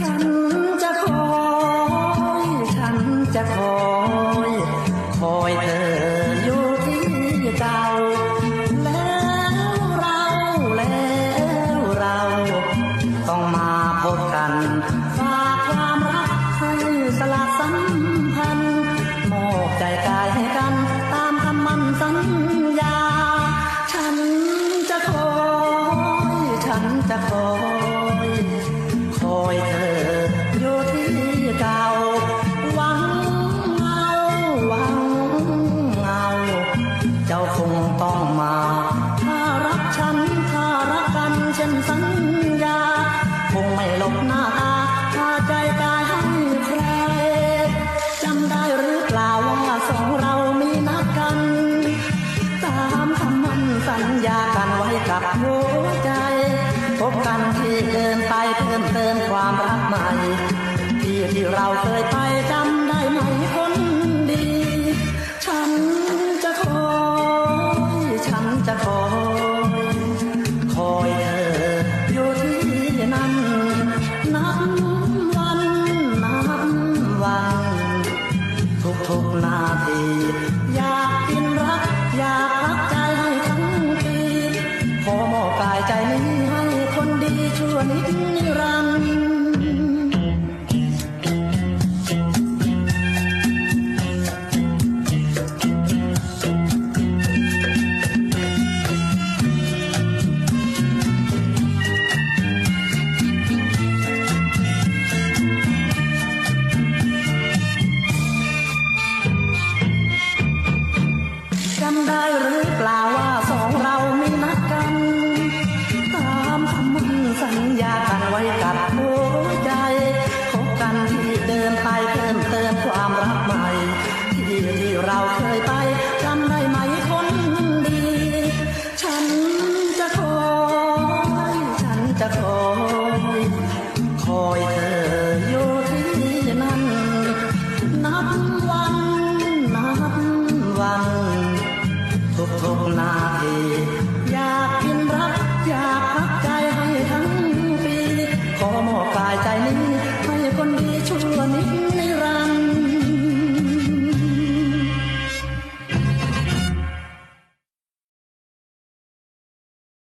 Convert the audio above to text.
ฉันจะคอยฉันจะคอยคอยเธออยตีเก่าแล้วเราแล้วเราต้องมาพบกันฝากความรักให้สละสัมพันมอบใจกายให้กันตามคำมั่นสัญ กับหัวใจพบกันที่เดินไปเพิ่มเติมความรักใหม่ที่ที่เราเคยไปจำได้ไหมคนดี ฉันจะคอยฉันจะคอยคอยเธออยู่ที่นั่นนับวันนับวันทุกทุกๆนาทีอยาก วนิดนิรันดร์จำได้หรือเปล่า វណ្ណទុកទុកណាទេ